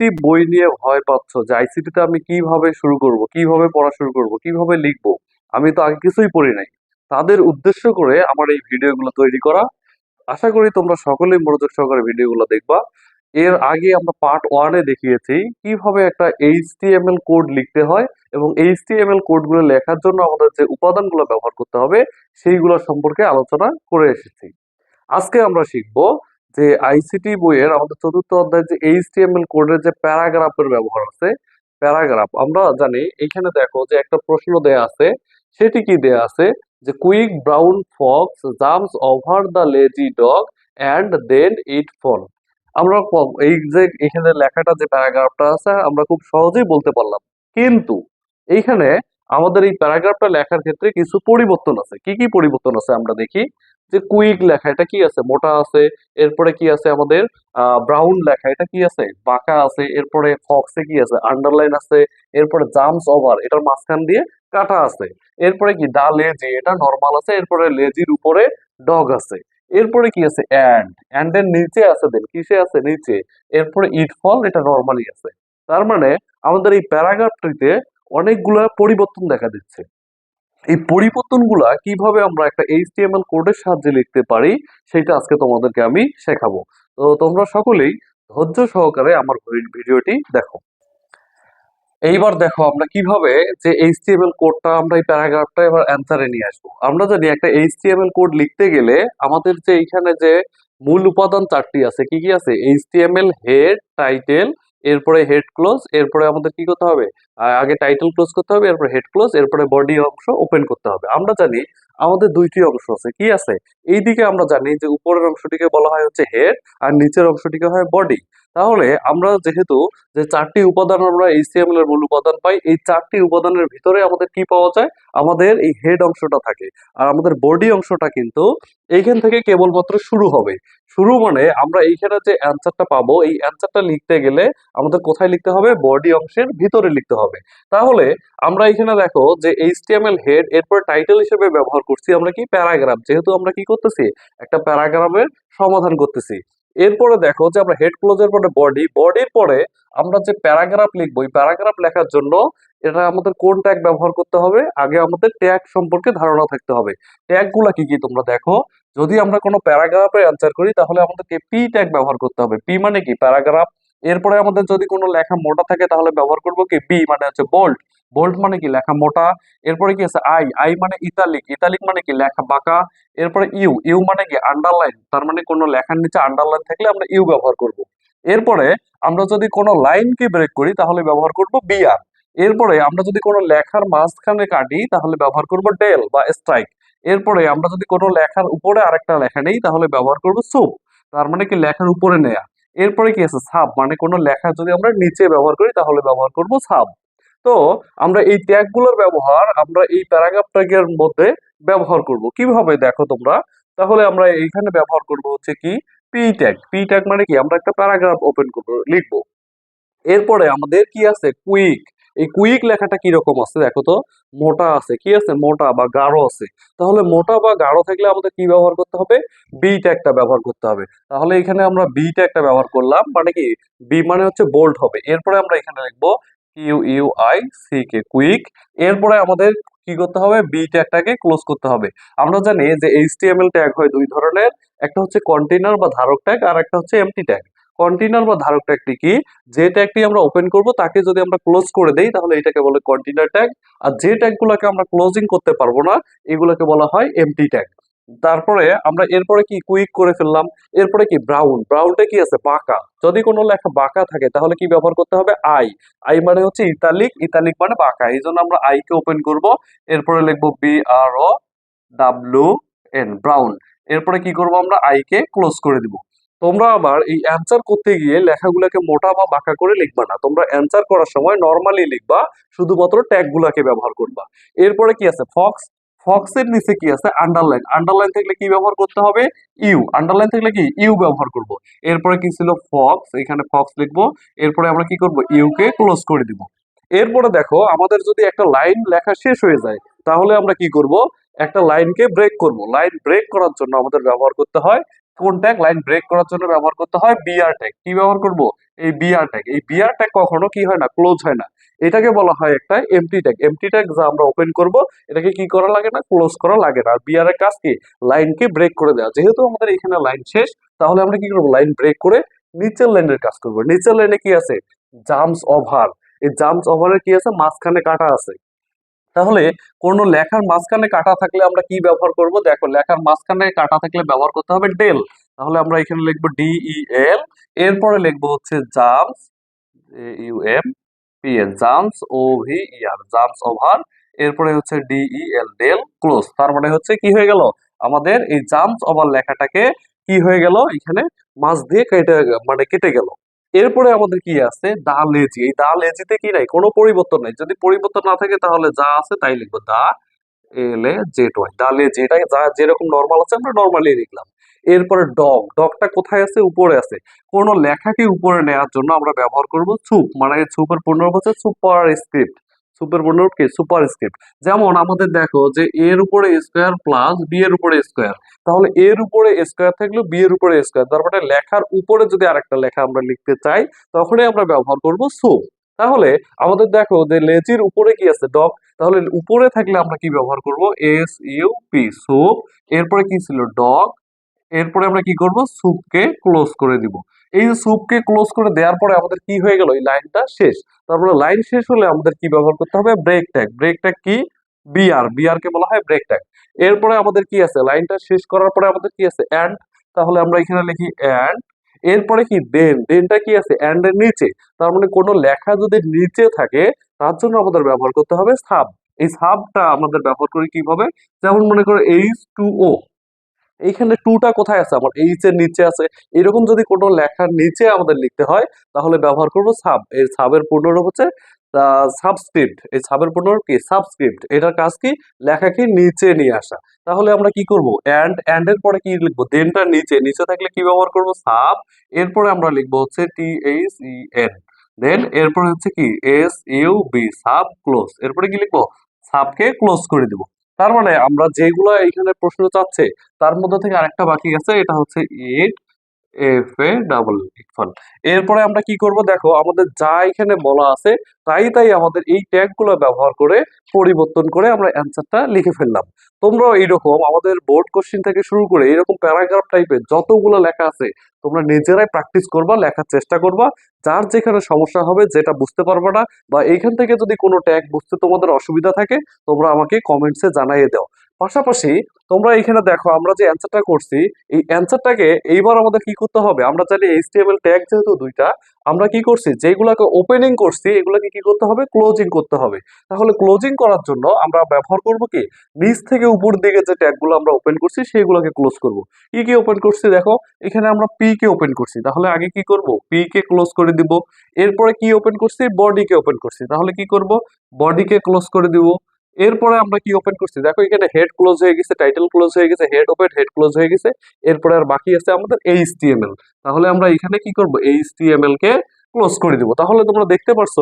ICT বই নিয়ে ভয় পাচ্ছ যে আইসিটিতে আমি কীভাবে শুরু করব, কীভাবে পড়া শুরু করব, কীভাবে লিখব? আমি তো আগে কিছুই পড়ি নাই। তাদের উদ্দেশ্য করে আমার এই ভিডিওগুলো তৈরি করা। আশা করি তোমরা সকলেই মনোযোগ সহকারে ভিডিওগুলো দেখবা। এর আগে আমরা পার্ট ওয়ানে দেখিয়েছি কীভাবে একটা এইচটিএমএল কোড লিখতে হয় এবং এইচটিএমএল কোডগুলো লেখার জন্য আমাদের যে উপাদানগুলো ব্যবহার করতে হবে, সেইগুলো সম্পর্কে আলোচনা করে এসেছি। আজকে আমরা শিখব যে আইসিটি বইয়ের আমাদের চতুর্থ অধ্যায় যে এইচটিএমএল কোডের যে প্যারাগ্রাফের ব্যবহার আছে প্যারাগ্রাফ আমরা জানি এখানে দেখো যে একটা প্রশ্ন দেয়া আছে, সেটি কি দেয়া আছে? যে quick brown fox jumps over the lazy dog and then it fall আমরা এই যে এখানে লেখাটা যে প্যারাগ্রাফটা আছে, আমরা খুব সহজেই বলতে পারলাম। কিন্তু এইখানে আমাদের এই প্যারাগ্রাফটা লেখার ক্ষেত্রে কিছু পরিবর্তন আছে। কি কি পরিবর্তন আছে আমরা দেখি? যে কুইক লেখা, এটা কি আছে? মোটা আছে, এরপরে কি আছে আমাদের? ব্রাউন লেখা, এটা কি আছে? বাঁকা আছে, এরপরে ফক্সে কি আছে? আন্ডারলাইন আছে, এরপরে জাম্পস ওভার, এটার মাঝখান দিয়ে কাটা আছে। এরপরে কি? দা লেজি, এটা নর্মাল আছে, এরপরে লেজির উপরে ডগ আছে। এরপরে কি আছে? অ্যান্ড এর নিচে আছে দেন, কিসে আছে? নিচে। এরপরে ইট ফল, এটা নর্মালি আছে। তার মানে আমাদের এই প্যারাগ্রাফটিতে অনেকগুলা পরিবর্তন দেখা দিচ্ছে। এই পরিবর্তনগুলা কীভাবে আমরা একটা এইচটিএমএল কোডের সাহায্যে লিখতে পারি, সেটা আজকে তোমাদেরকে আমি শেখাবো। তো তোমরা সকলেই ধৈর্য সহকারে আমার ভিডিওটি দেখো। এইবার দেখো আমরা কীভাবে যে এইচটিএমএল কোডটা আমরা এই প্যারাগ্রাফটা এবার অ্যান্সারে নিয়ে আসব। আমরা জানি একটা এইচটিএমএল কোড লিখতে গেলে আমাদের যে এইখানে যে মূল উপাদান চারটি আছে, কি কি আছে? এইচটিএমএল হেড টাইটেল এরপরে হেড ক্লোজ এরপরে আমাদের কি করতে হবে? আগে টাইটেল ক্লোজ করতে হবে, এরপরে হেড ক্লোজ এরপরে বডি অংশ ওপেন করতে হবে। আমরা জানি আমাদের দুইটি অংশ আছে, কি আছে? এইদিকে আমরা জানি যে উপরের অংশটিকে বলা হয় হচ্ছে হেড আর নিচের অংশটিকে হয় বডি তাহলে আমরা যেহেতু যে চারটি উপাদান আমরা এইচটিএমএল এর মূল উপাদান পাই, এই চারটি উপাদানের ভিতরে আমাদের কি পাওয়া যায়? আমাদের এই হেড অংশটা থাকে। আর আমাদের বডি অংশটা কিন্তু এইখান থেকে কেবলমাত্র শুরু হবে। শুরু মানে আমরা এইখানে যে অ্যান্সারটা পাবো, এই অ্যান্সারটা লিখতে গেলে আমাদের কোথায় লিখতে হবে? বডি অংশের ভিতরে লিখতে হবে। তাহলে আমরা এখানে দেখো যে এইচটিএমএল হেড এরপর টাইটেল হিসেবে ব্যবহার করছি আমরা কি? প্যারাগ্রাফ যেহেতু আমরা কি করতেছি? একটা প্যারাগ্রাফের সমাধান করতেছি। এরপরে দেখো যে আমরা হেড ক্লোজের পরে বডি বডির পরে আমরা যে প্যারাগ্রাফ লিখব, এই প্যারাগ্রাফ লেখার জন্য এটা আমাদের কোন ট্যাগ ব্যবহার করতে হবে? আগে আমাদের ট্যাগ সম্পর্কে ধারণা থাকতে হবে। ট্যাগগুলা কি কি তোমরা দেখো? যদি আমরা কোনো প্যারাগ্রাফে অ্যান্সার করি, তাহলে আমাদেরকে পি ট্যাগ ব্যবহার করতে হবে। পি মানে কি? প্যারাগ্রাফ এরপরে আমাদের যদি কোনো লেখা মোটা থাকে, তাহলে ব্যবহার করব কি? বি মানে হচ্ছে বোল্ড বোল্ড মানে কি? লেখা মোটা। এরপরে কি আছে? আই আই মানে ইতালিক ইতালিক মানে কি? লেখা বাঁকা। এরপরে ইউ ইউ মানে কি? আন্ডারলাইন তার মানে কোনো লেখার নিচে আন্ডারলাইন থাকলে আমরা ইউ ব্যবহার করব। এরপরে আমরা যদি কোনো লাইনকে ব্রেক করি, তাহলে ব্যবহার করব বিআর এরপরে আমরা যদি কোনো লেখার মাঝখানে কাটি, তাহলে ব্যবহার করব ডেল বা স্ট্রাইক এরপরে আমরা যদি কোনো লেখার উপরে আরেকটা লেখা নেই, তাহলে ব্যবহার করব সুপ তার মানে কি? লেখার উপরে নেয়া। এরপরে কি আছে? সাব মানে কোনো লেখা যদি আমরা নিচে ব্যবহার করি, তাহলে ব্যবহার করব সাব তো আমরা এই ট্যাগগুলোর ব্যবহার আমরা এই প্যারাগ্রাফ ট্যাগের মধ্যে ব্যবহার করব। কীভাবে দেখো তোমরা? তাহলে আমরা এইখানে ব্যবহার করব হচ্ছে কি? পি ট্যাগ পি ট্যাগ মানে কি? আমরা একটা প্যারাগ্রাফ ওপেন করব, লিখব। এরপরে আমাদের কি আছে? কুইক এই কুইক লেখাটা কীরকম আছে দেখো তো? মোটা আছে। কি আছে? মোটা বা গাঢ় আছে। তাহলে মোটা বা গাঢ় থাকলে আমাদের কি ব্যবহার করতে হবে? বি ট্যাগটা ব্যবহার করতে হবে। তাহলে এখানে আমরা বি ট্যাগটা ব্যবহার করলাম। মানে কি? বি মানে হচ্ছে বোল্ড হবে। এরপরে আমরা এখানে লিখব কিউ সি কে কুইক এরপরে আমাদের কি করতে হবে? বি ট্যাগটাকে ক্লোজ করতে হবে। আমরা জানি যে এইচটিএমএল ট্যাগ হয় দুই ধরনের। একটা হচ্ছে কন্টেইনার বা ধারক ট্যাগ আর একটা হচ্ছে এমটি ট্যাগ কন্টেইনার বা ধারক ট্যাগটি কি? যে ট্যাগটি আমরা ওপেন করব, তাকে যদি আমরা ক্লোজ করে দেই, তাহলে এটাকে বলে কন্টেইনার ট্যাগ আর যে ট্যাগগুলোকে আমরা ক্লোজিং করতে পারব না, এগুলোকে বলা হয় এমটি ট্যাগ তারপরে আমরা এরপরে কি কুইক করে ফেললাম? এরপরে কি ব্রাউন ব্রাউনটা কি আছে? বাঁকা। যদি কোনো লেখা বাঁকা থাকে, তাহলে কি ব্যবহার করতে হবে? আই আই মানে হচ্ছে ইতালিক ইতালিক মানে বাঁকা। এই জন্য আমরা আই কে ওপেন করব। এরপরে লিখব B R O W N brown এরপরে কি করব আমরা? আই কে ক্লোজ করে দিব। তোমরা আবার এই অ্যান্সার করতে গিয়ে লেখাগুলোকে মোটা বা বাঁকা করে লিখবা না। তোমরা অ্যান্সার করার সময় নর্মালি লিখবা, শুধুমাত্র ট্যাগ গুলাকে ব্যবহার করবা। এরপরে কি আছে? ফক্স ফক্সের নিচে কি আছে? আন্ডারলাইন আন্ডারলাইন থাকলে কি ব্যবহার করতে হবে? ইউ। আন্ডারলাইন থাকলে কি? ইউ ব্যবহার করব। এরপরে কি ছিল? ফক্স। এখানে ফক্স লিখব। এরপরে আমরা কি করব? ইউ কে ক্লোজ করে দিব। এরপরে দেখো, আমাদের যদি একটা লাইন লেখা শেষ হয়ে যায়, তাহলে আমরা কি করব? একটা লাইনকে ব্রেক করব। লাইন ব্রেক করার জন্য আমাদের ব্যবহার করতে হয়, কোন ট্যাগ লাইন ব্রেক করার জন্য ব্যবহার করতে হয় বিআর ট্যাগ কি ব্যবহার করব? এই বিআর ট্যাগ এই বিআর ট্যাগ কখনো কি হয় না? ক্লোজ হয় না। এটাকে বলা হয় একটা এমটি ট্যাগ এমটি ট্যাগ যা আমরা ওপেন করব, এটাকে কি করা লাগে না? ক্লোজ করা লাগে না। আর বিআর এর কাজ কি? লাইনকে ব্রেক করে দেওয়া। যেহেতু আমাদের এখানে লাইন শেষ, তাহলে আমরা কি করব? লাইন ব্রেক করে নিচের লাইনের কাজ করব। নিচের লাইনে কি আছে? জাম্পস ওভার এই জাম্পস ওভারের কি আছে? মাঝখানে কাটা আছে। তাহলে কোনো লেখার মাঝখানে কাটা থাকলে আমরা কি ব্যবহার করব? দেখো, লেখার মাঝখানে কাটা থাকলে ব্যবহার করতে হবে ডেল তাহলে আমরা এখানে লিখব ডিই এল এরপরে লিখব হচ্ছে jumps U M P N jumps O V E R jumps over, এরপরে হচ্ছে ডিই এল ডেল ক্লোজ। তার মানে হচ্ছে কি হয়ে গেল? আমাদের এই জাম্পস ওভার লেখাটাকে কি হয়ে গেল? এখানে মাঝ দিয়ে কেটে মানে কেটে গেল। এরপরে আমাদের কি আছে? The lazy. এই দা লেজিতে কি নাই? কোনো পরিবর্তন নাই। যদি পরিবর্তন না থাকে তাহলে যা আছে তাই লিখব। The L A Z Y. The lazy. এটা যা যেরকম নর্মাল আছে, আমরা নর্মালি লিখলাম। এরপরে ডগ, ডগটা কোথায় আছে? উপরে আছে। কোন লেখাকে উপরে নেওয়ার জন্য আমরা ব্যবহার করব সুপ মানে সুপের পূর্ণরূপ হচ্ছে সুপার স্ক্রিপ্ট সুপের পূর্ণরূপ কি? সুপার স্ক্রিপ্ট যেমন আমাদের দেখো যে এর উপরে স্কোয়ার প্লাস বি এর উপরে স্কোয়ার। তাহলে এর উপরে স্কোয়ার থাকল বি এর উপরে স্কোয়ার। তার মানে লেখার উপরে যদি আরেকটা লেখা আমরা লিখতে চাই, তখনই আমরা ব্যবহার করব সুপ তাহলে আমাদের দেখো যে লেজির উপরে কি আছে? ডগ। তাহলে উপরে থাকলে আমরা কি ব্যবহার করব? এস, ইউ, পি সুপ এরপরে কি ছিল? ডগ। এরপরে আমরা কি করব? সুপকে ক্লোজ করে দিব। এই যে সুপকে ক্লোজ করে দেওয়ার পরে আমাদের কি হয়ে গেল? এই লাইনটা শেষ। তারপরে লাইন শেষ হলে আমাদের কি ব্যবহার করতে হবে? Break tag. ব্রেক ট্যাগ কি? বিআর। বিআর কে বলা হয় ব্রেক ট্যাগ। এরপরে আমাদের কি আছে? লাইনটা শেষ করার পরে আমাদের কি আছে? অ্যান্ড। তাহলে আমরা এখানে লিখি অ্যান্ড। এরপরে কি? দেন। দেনটা কি আছে? অ্যান্ড এর নিচে। তার মানে কোনো লেখা যদি নিচে থাকে, তার জন্য আমাদের ব্যবহার করতে হবে সাব। এই সাবটা আমাদের ব্যবহার করি কীভাবে? যেমন মনে করো এইচ টু ও। এইখানে টুটা কোথায় আছে? আমার এইচ এর নিচে আছে। এরকম যদি কোনো লেখার নিচে আমাদের লিখতে হয়, তাহলে ব্যবহার করব সাব এই সাবের পূর্ণরূপ হচ্ছে সাবস্ক্রিপ্ট এই সাবের পূর্ণরূপ কি? সাবস্ক্রিপ্ট এটার কাজ কি? লেখাকে নিচে নিয়ে আসা। তাহলে আমরা কি করব? অ্যান্ড অ্যান্ড এর পরে কি লিখব? দেনটা নিচে। নিচে থাকলে কি ব্যবহার করব? সাব এরপরে আমরা লিখব হচ্ছে টি এইচ ই এন দেন এরপরে হচ্ছে কি? S U B sub close এরপরে কি লিখব? সাবকে ক্লোজ করে দিব। তার মানে আমরা যেগুলো এখানে প্রশ্ন চাচ্ছে, তার মধ্যে থেকে আরেকটা বাকি গেছে, এটা হচ্ছে ইট এফ এ ডাবল ইকফাল এরপরে আমরা কি করব? দেখো, আমাদের যা এখানে বলা আছে, তাই তাই আমাদের এই ট্যাগগুলো ব্যবহার করে পরিবর্তন করে আমরা অ্যান্সারটা লিখে ফেললাম। তোমরাও এইরকম আমাদের বোর্ড কোশ্চিন থেকে শুরু করে এরকম প্যারাগ্রাফ টাইপের যতগুলো লেখা আছে, তোমরা নিজেরাই প্র্যাকটিস করবা, লেখার চেষ্টা করবা। যার যেখানে সমস্যা হবে, যেটা বুঝতে পারবে না, বা এইখান থেকে যদি কোনো ট্যাগ বুঝতে তোমাদের অসুবিধা থাকে, তোমরা আমাকে কমেন্টসে জানাইয়ে দাও। পাশাপাশি তোমরা এখানে দেখো, আমরা যে অ্যান্সারটা করছি, এই অ্যান্সারটাকে এইবার আমাদের কি করতে হবে? আমরা জানি এইচটিএমএল ট্যাগ যেহেতু দুইটা, আমরা কি করছি? যেগুলোকে ওপেনিং করছি, এগুলোকে কি করতে হবে? ক্লোজিং করতে হবে। তাহলে ক্লোজিং করার জন্য আমরা ব্যবহার করব কি? নিচ থেকে উপর দিকে যে ট্যাগগুলো আমরা ওপেন করছি, সেগুলোকে ক্লোজ করব। কি কি ওপেন করছি দেখো? এখানে আমরা পি কে ওপেন করছি। তাহলে আগে কি করব? পি কে ক্লোজ করে দিব। এরপরে কি ওপেন করছি? বডি কে ওপেন করছি। তাহলে কি করব? বডিকে ক্লোজ করে দিব। এরপরে আমরা কি ওপেন করছি? দেখো, এখানে হেড ক্লোজ হয়ে গেছে টাইটেল ক্লোজ হয়ে গেছে হেড ওপেন হেড ক্লোজ হয়ে গেছে, এরপরে আর বাকি আছে আমাদের এইচটিএমএল তাহলে আমরা এখানে কি করব? এইচটিএমএল কে ক্লোজ করে দিব। তাহলে তোমরা দেখতে পারছ,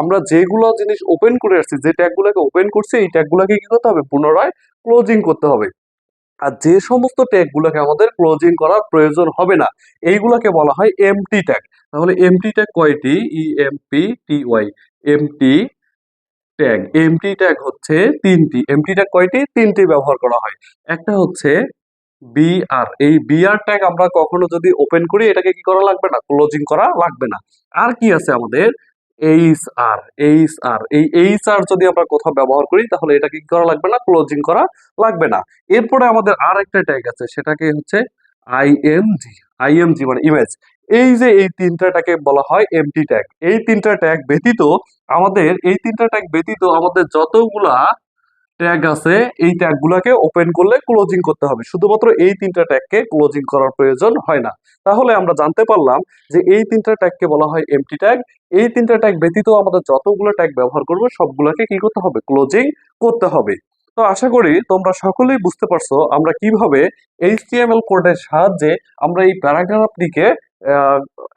আমরা যেগুলো জিনিস ওপেন করে আসছি, যে ট্যাগগুলোকে ওপেন করছি, এই ট্যাগগুলোকে কি করতে হবে? পুনরায় ক্লোজিং করতে হবে। আর যে সমস্ত ট্যাগগুলোকে আমাদের ক্লোজিং করার প্রয়োজন হবে না, এইগুলোকে বলা হয় এমটি ট্যাগ তাহলে এমটি ট্যাগ কয়টি? E M P T Y empty tag empty tag হচ্ছে তিনটি। এমটি ট্যাগ কয়টি? তিনটি ব্যবহার করা হয়। একটা হচ্ছে বিআর এই বিআর ট্যাগ আমরা কখনো যদি ওপেন করি, এটাকে কি করা লাগবে না? ক্লোজিং করা লাগবে না। আর কি আছে আমাদের? এইচ আর এইচ আর এই এইচ আর যদি আমরা কোথাও ব্যবহার করি, তাহলে এটাকে কি করা লাগবে না? ক্লোজিং করা লাগবে না। এরপরে আমাদের আর একটা ট্যাগ আছে, সেটাকে হচ্ছে আইএমজি আইএমজি মানে ইমেজ এই যে এই তিনটা তিনটাটাকে বলা হয় এমটি ট্যাগ এই তিনটা ট্যাগ ব্যতীত আমাদের, এই তিনটা ট্যাগ ব্যতীত আমাদের যতগুলা ট্যাগ আছে, এই ট্যাগগুলোকে ওপেন করলে ক্লোজিং করতে হবে। শুধুমাত্র এই তিনটা ট্যাগকে ক্লোজিং করার প্রয়োজন হয় না। তাহলে আমরা জানতে পারলাম যে এই তিনটা ট্যাগকে বলা হয় এমটি ট্যাগ এই তিনটা ট্যাগ ব্যতীত আমাদের যতগুলো ট্যাগ ব্যবহার করব, সবগুলোকে কি করতে হবে? ক্লোজিং করতে হবে। তো আশা করি তোমরা সকলেই বুঝতে পারছ আমরা কীভাবে এইচটিএমএল কোডের সাহায্যে আমরা এই প্যারাগ্রাফটিকে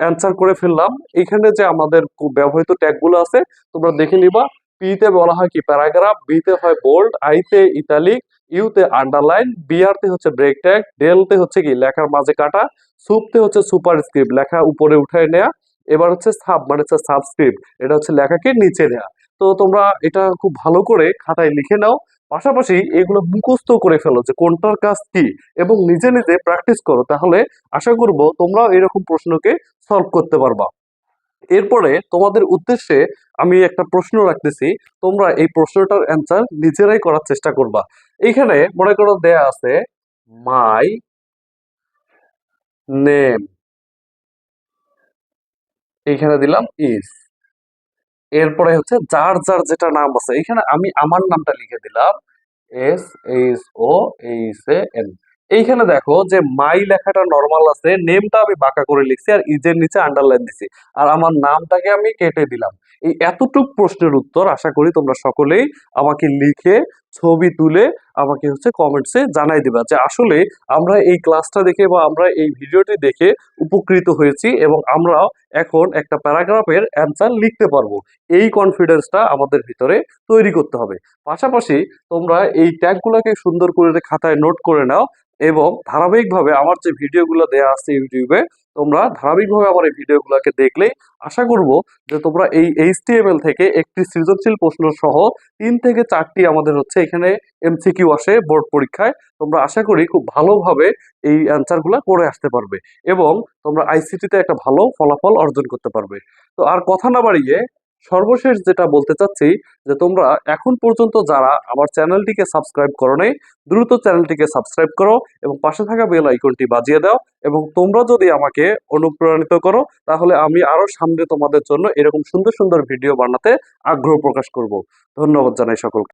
অ্যান্সার করে ফেললাম। এখানে যে আমাদের ব্যবহৃত ট্যাগগুলো আছে, তোমরা দেখে নিবা। পি তে বলা হয় কি প্যারাগ্রাফ বি তে হয় বোল্ড আই তে ইতালিক ইউতে আন্ডারলাইন বিআরতে হচ্ছে ব্রেক ট্যাগ ডেলতে হচ্ছে কি লেখার মাঝে কাটা সুপতে হচ্ছে সুপার স্ক্রিপ্ট লেখা উপরে উঠায় নেওয়া এবার হচ্ছে সাব মানে হচ্ছে সাবস্ক্রিপ্ট এটা হচ্ছে লেখাকে নিচে নেওয়া তো তোমরা এটা খুব ভালো করে খাতায় লিখে নাও। পাশাপাশি এগুলো মুখস্থ করে ফেলো যে কোনটার কাজ কি এবং নিজে নিজে প্র্যাকটিস করো। তাহলে আশা করব তোমরাও এরকম প্রশ্নকে সলভ করতে পারবা। এরপরে তোমাদের উদ্দেশ্যে আমি একটা প্রশ্ন রাখতেছি, তোমরা এই প্রশ্নটার অ্যান্সার নিজেরাই করার চেষ্টা করবা। এইখানে মনে করো দেয়া আছে মাই নেম এইখানে দিলাম ইজ এরপরে হচ্ছে যার যার যেটা নাম আছে, এখানে আমি আমার নামটা লিখে দিলাম S H O H A N এইখানে দেখো যে মাই লেখাটা নর্মাল আছে নেমটা আমি বাঁকা করে লিখছি আর ইজের নিচে আন্ডারলাইন দিছি। আর আমার নামটাকে আমি কেটে দিলাম। এই এতটুক প্রশ্নের উত্তর আশা করি তোমরা সকলেই আমাকে লিখে ছবি তুলে আমাকে হচ্ছে কমেন্টসে জানাই দিবা যে আসলে আমরা এই ক্লাসটা দেখে বা আমরা এই ভিডিওটি দেখে উপকৃত হয়েছি এবং আমরা এখন একটা প্যারাগ্রাফের অ্যান্সার লিখতে পারব। এই কনফিডেন্সটা আমাদের ভিতরে তৈরি করতে হবে। পাশাপাশি তোমরা এই ট্যাগগুলোকে সুন্দর করে খাতায় নোট করে নাও এবং ধারাবাহিকভাবে আমার যে ভিডিওগুলো দেওয়া আছে ইউটিউবে তোমরা ধারাবাহিকভাবে আমার এই ভিডিওগুলোকে দেখলে আশা করব যে তোমরা এই এইচটিএমএল থেকে একটি সৃজনশীল প্রশ্ন সহ তিন থেকে চারটি আমাদের হচ্ছে এখানে এমসিকিউ আসে বোর্ড পরীক্ষায়। তোমরা আশা করি খুব ভালোভাবে এই অ্যান্সারগুলো করে আসতে পারবে এবং তোমরা আইসিটিতে একটা ভালো ফলাফল অর্জন করতে পারবে। তো আর কথা না বাড়িয়ে সর্বশেষ যেটা বলতে চাচ্ছি, যে তোমরা এখন পর্যন্ত যারা আমার চ্যানেলটিকে সাবস্ক্রাইব করো নাই দ্রুত চ্যানেলটিকে সাবস্ক্রাইব করো এবং পাশে থাকা বেল আইকনটি বাজিয়ে দাও এবং তোমরা যদি আমাকে অনুপ্রাণিত করো, তাহলে আমি আরও সামনে তোমাদের জন্য এরকম সুন্দর সুন্দর ভিডিও বানাতে আগ্রহ প্রকাশ করব। ধন্যবাদ জানাই সকলকে।